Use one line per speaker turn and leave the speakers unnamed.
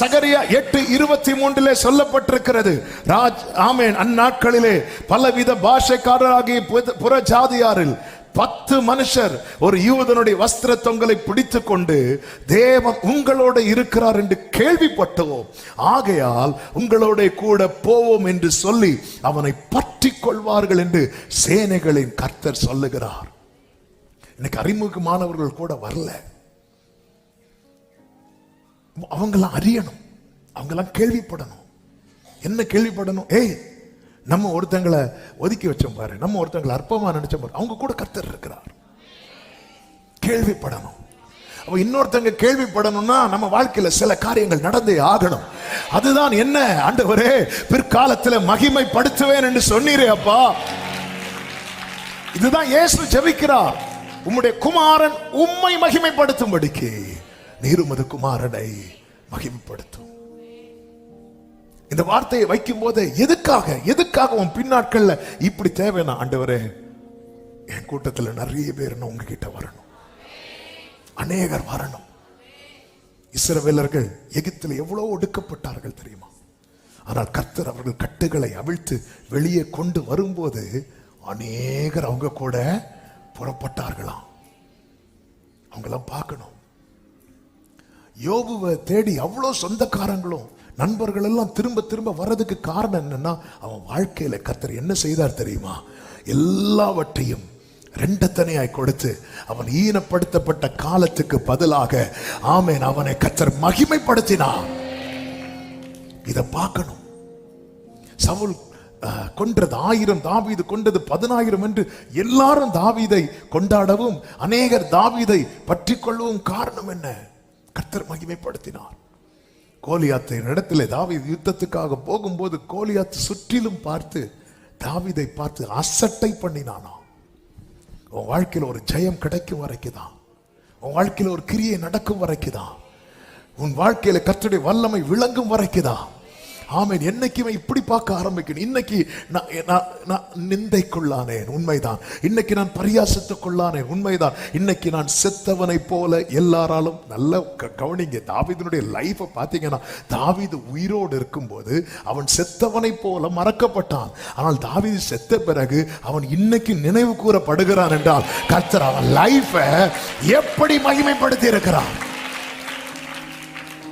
சகரியா எட்டு இருபத்தி மூன்றிலே சொல்லப்பட்டிருக்கிறது. ராஜ் ஆமேன். அந்நாட்களிலே பலவித பாஷைக்காரராகிய புற ஜாதியாரில் பத்து மனுஷர் ஒரு யூதனுடைய வஸ்திர தொங்கலை பிடித்து கொண்டு தேவன் உங்களோட இருக்கிறார் என்று கேள்விப்பட்டோம். ஆகையால் உங்களோட கூட போவோம் என்று சொல்லி அவனை பற்றி கொள்வார்கள் என்று சேனைகளின் கர்த்தர் சொல்லுகிறார். இன்னைக்கு அறிமுகமானவர்கள் கூட வரல. அவங்களாம் அறியணும். அவங்கெல்லாம் கேள்விப்படணும். என்ன கேள்விப்படணும்? ஏய் நம்ம ஒருத்தங்களை ஒதுக்கி வச்சோம் பாரு. நம்ம ஒருத்தங்களை அற்பமாக நினைச்சோம் பாரு. அவங்க கூட கர்த்தர் இருக்கிறார். கேள்விப்படணும். அப்ப இன்னொருத்தங்க கேள்விப்படணும்னா நம்ம வாழ்க்கையில சில காரியங்கள் நடந்தே ஆகணும். அதுதான் என்ன? ஆண்டவரே பிற்காலத்துல மகிமைப்படுத்துவேன் என்று சொன்னீரே அப்பா. இதுதான் இயேசு ஜெபிக்கிறார். உம்முடைய குமாரன் உம்மை மகிமைப்படுத்தும்படிக்கு. நீருமது குமாரனை மகிமைப்படுத்தும். இந்த வார்த்தையை வைக்கும் போது எதுக்காக எதுக்காக உன் பின்னாட்கள்ல இப்படி தேவைன்னா ஆண்டவரே என் கூட்டத்தில் நிறைய பேர் உங்ககிட்ட வரணும். அநேகர் வரணும். இஸ்ரவேலர்கள் எகிப்தில் எவ்வளவு ஒடுக்கப்பட்டார்கள் தெரியுமா? ஆனால் கர்த்தர் அவர்கள் கட்டுகளை அவிழ்த்து வெளியே கொண்டு வரும்போது அநேகர் அவங்க கூட புறப்பட்டார்களாம். அவங்கெல்லாம் பார்க்கணும். யோபுவை தேடி அவ்வளோ சொந்தக்காரங்களும் நண்பர்கள் எல்லாம் திரும்ப திரும்ப வர்றதுக்கு காரணம் என்னன்னா அவன் வாழ்க்கையில் கத்தர் என்ன செய்தார் தெரியுமா? எல்லாவற்றையும் ரெண்டத்தனையாய் கொடுத்து அவன் ஈனப்படுத்தப்பட்ட காலத்துக்கு பதிலாக ஆமேன் அவனை கத்தர் மகிமைப்படுத்தினான் இதை பார்க்கணும். சவுல் கொன்றது ஆயிரம் தாவீது கொண்டது பதினாயிரம் என்று எல்லாரும் தாவீதை கொண்டாடவும் அநேகர் தாவீதை பற்றி கொள்ளவும் காரணம் என்ன? கர்த்தர் மகிமைப்படுத்தினார். கோலியாத்தை இடத்துல தாவித யுத்தத்துக்காக போகும்போது கோலியாத்து சுற்றிலும் பார்த்து தாவிதை பார்த்து அசட்டை பண்ணினானா. உன் வாழ்க்கையில் ஒரு ஜெயம் கிடைக்கும் வரைக்குதான். உன் வாழ்க்கையில் ஒரு கிரியை நடக்கும் வரைக்குதான். உன் வாழ்க்கையில் கர்த்தருடைய வல்லமை விளங்கும் வரைக்குதான். ஆமென். என்னைக்குமே இப்படி பார்க்க ஆரம்பிக்கணும்? இன்னைக்கு நான் நான் நான் நிந்தைக்குள்ளானேன். உண்மைதான். இன்னைக்கு நான் பரியாசத்துக்குள்ளானேன். உண்மைதான். இன்னைக்கு நான் செத்தவனை போல எல்லாராலும் நல்ல க- கவனிங்க. தாவிதனுடைய லைஃபை பார்த்தீங்கன்னா தாவீது உயிரோடு இருக்கும்போது அவன் செத்தவனை போல மறக்கப்பட்டான். ஆனால் தாவிது செத்த பிறகு அவன் இன்னைக்கு நினைவு கூறப்படுகிறான் என்றால் கர்த்தர் அவன் லைஃபை எப்படி மகிமைப்படுத்தி இருக்கிறான்